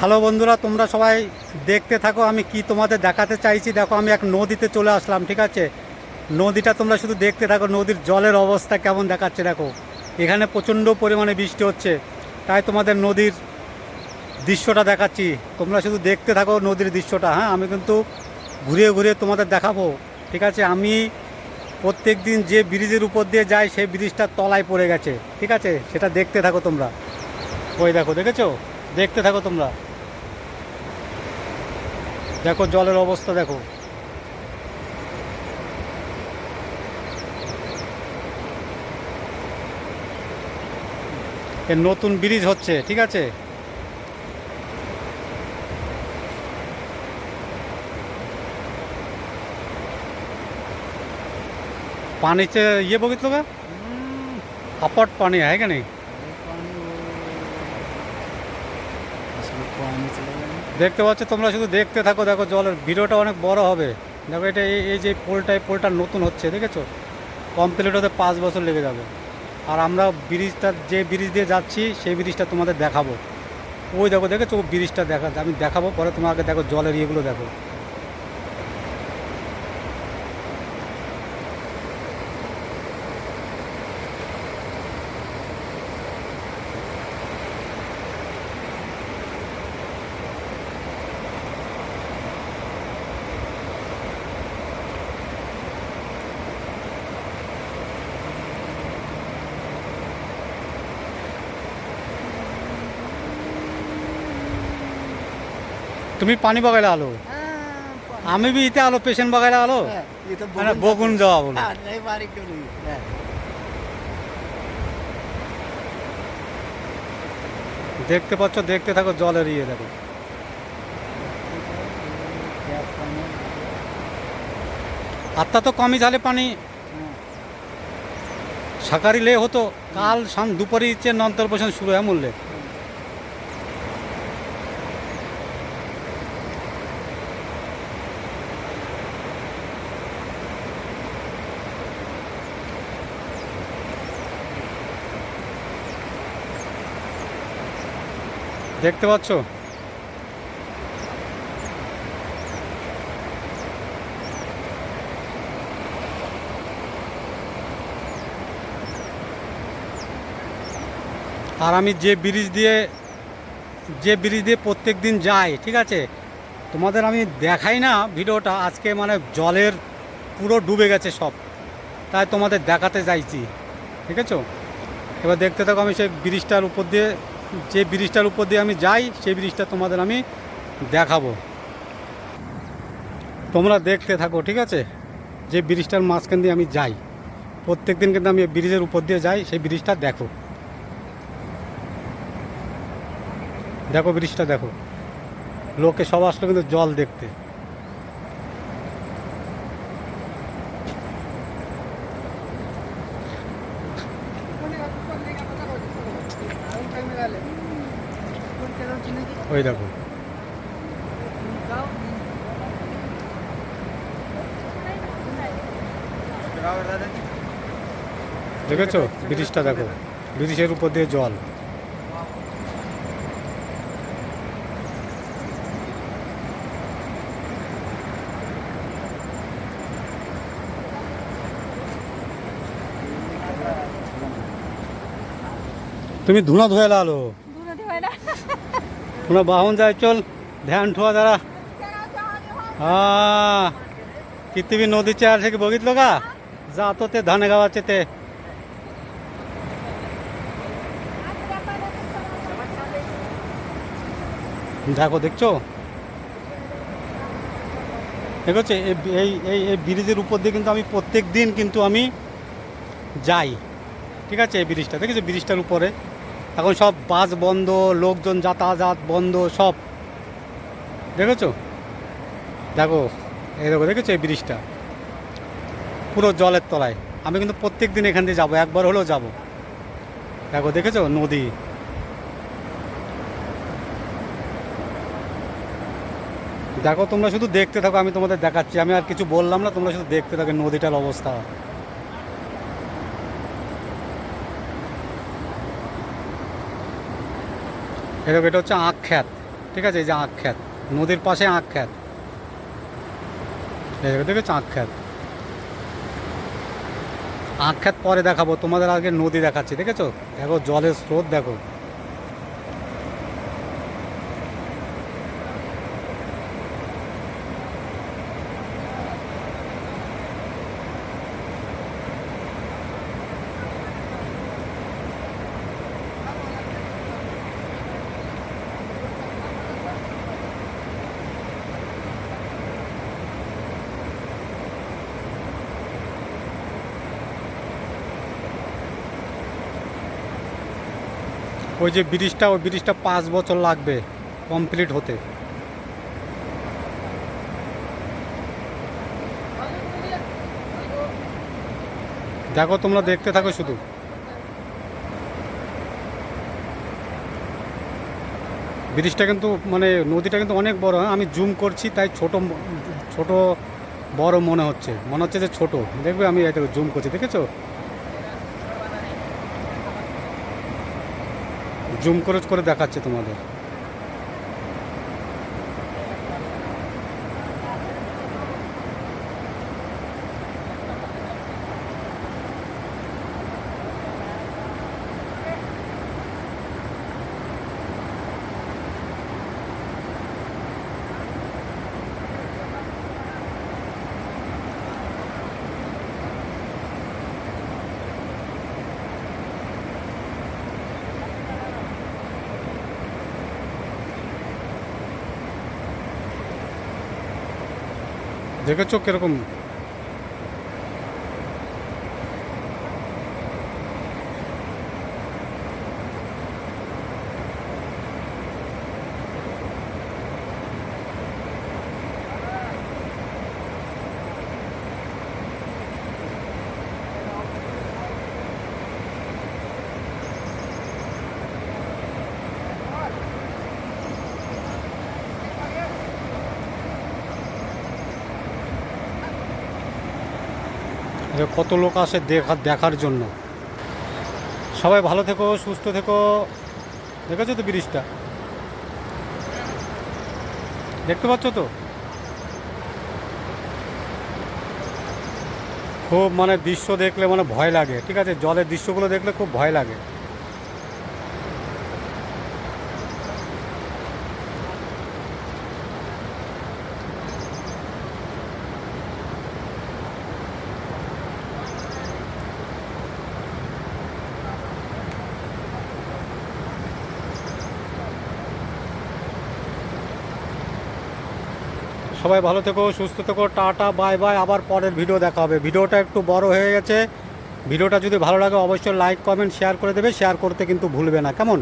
Hello বন্ধুরা, তোমরা সবাই দেখতে থাকো, আমি কি তোমাদের দেখাতে চাইছি? দেখো, আমি এক নদীতে চলে আসলাম, ঠিক আছে? নদীটা তোমরা শুধু দেখতে থাকো, নদীর জলের অবস্থা কেমন দেখাচ্ছে, দেখো। এখানে প্রচণ্ড পরিমাণে বৃষ্টি হচ্ছে, তাই তোমাদের নদীর দৃশ্যটা দেখাচ্ছি। তোমরা শুধু দেখতে থাকো নদীর দৃশ্যটা হ্যাঁ? আমি কিন্তু ঘুরিয়ে ঘুরিয়ে তোমাদের দেখাবো, ঠিক আছে? আমি প্রত্যেক দিন যে ব্রিজের উপর দিয়ে যাই, সেই ব্রিজটা তলায় পড়ে গেছে, ঠিক আছে? সেটা দেখতে থাকো তোমরা। ওই দেখো, দেখেছ? দেখতে থাকো তোমরা। দেখো জলের অবস্থা দেখো এর নতুন ব্রিজ হচ্ছে ঠিক আছে पानी से ये बघितलं का अपट पाणी आहे का नाही দেখতে পাচ্ছ তোমরা শুধু দেখতে থাকো, দেখো জলের ভিডিওটা অনেক বড় হবে। দেখো এটা এই যে পোলটা, এই পোলটা নতুন হচ্ছে, দেখেছ? কমপ্লিট হতে পাঁচ বছর লেগে যাবে। আর আমরা ব্রিজটা, যে ব্রিজ দিয়ে যাচ্ছি, সেই ব্রিজটা তোমাদের দেখাবো। ওই দেখো, দেখেছ? ব্রিজটা দেখা, আমি দেখাবো, পরে তোমাকে দেখো জলের ইয়েগুলো দেখো। तुम्ही पाणी बघायला आलो आम्ही बी इथे आलो पेशंट बघायला आलो आणि बघून जावा बोलू लय बारीक ठेवली দেখতে পাচ্ছ দেখতে থাকো জলের ইয়ে দেখো आत्ता तो कमी झाले पाणी सकाळी लय होतो काल सांग दुपारीचे नंतरपासून सुरू आहे म्हणले দেখতে পাচ্ছ? আর আমি যে ব্রিজ দিয়ে, যে ব্রিজ দিয়ে প্রত্যেক দিন যাই, ঠিক আছে? তোমাদের আমি দেখাই না ভিডিওটা, আজকে মানে জলের পুরো ডুবে গেছে সব। তাই তোমাদের দেখাতে চাইছি, ঠিক আছে? এবার দেখতে থাকো আমি সেই ব্রিজটার উপর দিয়ে যে ব্রিজটার উপর দিয়ে আমি যাই, সেই ব্রিজটা তোমাদের আমি দেখাবো। তোমরা দেখতে থাকো, ঠিক আছে? যে ব্রিজটার মাঝখান দিয়ে আমি যাই। প্রত্যেক দিন কিন্তু আমি ব্রিজের উপর দিয়ে যাই, সেই ব্রিজটা দেখো। দেখো ব্রিজটা দেখো। লোকে সব আসলো কিন্তু জল দেখতে। ওই দেখো। দেখেছ? ব্রিটিশটা দেখো। ব্রিটিশের উপর দিয়ে জল। तुम्ही धुणं धुवायला आलो धुणं धुवायला पुन्हा वाहून जाय चल ध्यान ठेवा जरा हा किती बी नदीचे आले की बघितलं का जातो ते धानगावाचे ते দেখো দেখছো দেখছো এই এই এই এই ব্রিজের উপর দিয়ে কিন্তু আমি প্রত্যেক দিন কিন্তু আমি যাই ঠিক আছে এই ব্রিজটা দেখেছো ব্রিজটার উপরে এখন সব বাস বন্ধ, লোকজন যাতায়াত বন্ধ, সব। দেখেছ? দেখো, এই দেখো, দেখেছ এই ব্রিজটা? পুরো জলের তলায়। আমি কিন্তু প্রত্যেক দিন এখান দিয়ে যাব, একবার হলেও যাব। দেখো, দেখেছ? নদী। দেখো, তোমরা শুধু দেখতে থাকো, আমি তোমাদের দেখাচ্ছি। আমি আর কিছু বললাম না, তোমরা শুধু দেখতে থাকো নদীটার অবস্থা। এরকম, এটা হচ্ছে আখ খ্যাত ঠিক আছে? এই যে আখ খ্যাত নদীর পাশে আখ খ্যাত দেখেছ আখ খ্যাত আখ খ্যাত পরে দেখাবো, তোমাদের আগে নদী দেখাচ্ছি, দেখেছ? দেখো, জলের স্রোত, দেখো। ওই যে ব্রিজটা, ওই ব্রিজটা পাঁচ বছর লাগবে কমপ্লিট হতে। দেখো, তোমরা দেখতে থাকো শুধু। ব্রিজটা কিন্তু মানে নদীটা কিন্তু অনেক বড় হ্যাঁ? আমি জুম করছি, তাই ছোট ছোট বড় মনে হচ্ছে। মনে হচ্ছে যে ছোট। দেখবে আমি এটা জুম করছি, দেখেছ? জুম করে করে দেখাচ্ছে তোমাদের। দেখেছ কীরকম যে কত লোক আসে দেখা, দেখার জন্য। সবাই ভালো থেকো, সুস্থ থেকো। দেখেছ তো ব্রিজটা? দেখতে পাচ্ছ তো? খুব মানে দৃশ্য দেখলে মানে ভয় লাগে, ঠিক আছে? জলের দৃশ্যগুলো দেখলে খুব ভয় লাগে। সবাই ভালো থেকো, সুস্থ থেকো, টাটা বাই বাই আবার পরের ভিডিও দেখা হবে। ভিডিওটা একটু বড় হয়ে গেছে। ভিডিওটা যদি ভালো লাগে, অবশ্যই লাইক কমেন্ট শেয়ার করে দেবে। শেয়ার করতে কিন্তু ভুলবে না। কেমন?